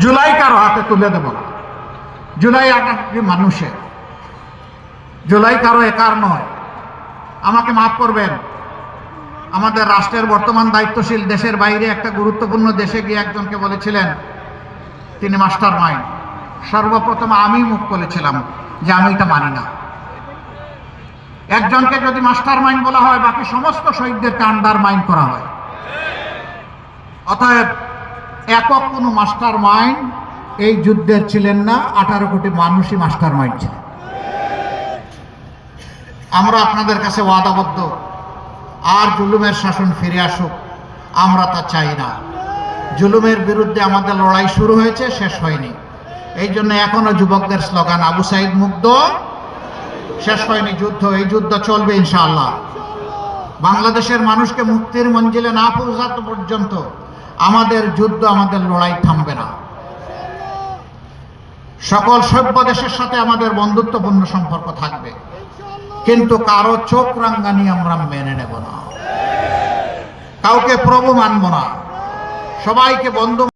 জুলাই কারও হাতে তুলে দেব না। জুলাই আটাটি মানুষের। জুলাই কারও একার নয়। আমাকে মাফ করবেন। আমাদের রাষ্ট্রের বর্তমান দায়িত্বশীল দেশের বাইরে একটা গুরুত্বপূর্ণ দেশে গিয়ে একজনকে বলেছিলেন, তিনি মাস্টার মাইন্ড। সর্বপ্রথম আমি মুখ বলেছিলাম যে আমি এটা মানি না। একজনকে যদি মাস্টার মাইন্ড বলা হয়, বাকি সমস্ত শহীদদেরকে আন্ডার মাইন্ড করা হয়। অতএব একক কোনো মাস্টার মাইন্ড এই যুদ্ধের ছিলেন না, আঠারো কোটি মানুষই মাস্টার মাইন্ড ছিলেন। আমরা আপনাদের কাছে ওয়াদাবদ্ধ। আর জুলুমের শাসন ফিরে আসুক, আমরা তা চাই না। জুলুমের বিরুদ্ধে আমাদের লড়াই শুরু হয়েছে, শেষ হয়নি। এই জন্য এখনও যুবকদের স্লোগান, আবু সাইদ মুগ্ধ, শেষ হয়নি যুদ্ধ, এই যুদ্ধ চলবে ইনশাআল্লাহ। বাংলাদেশের মানুষকে মুক্তির মঞ্জিলে না পৌঁছাতে পর্যন্ত আমাদের যুদ্ধ, আমাদের লড়াই থামবে না। সকল সভ্য দেশের সাথে আমাদের বন্ধুত্বপূর্ণ সম্পর্ক থাকবে। কিন্তু কারও চোখ রাঙ্গানি আমরা মেনে নেব না। কাউকে প্রভু মানব না। সবাইকে বন্ধু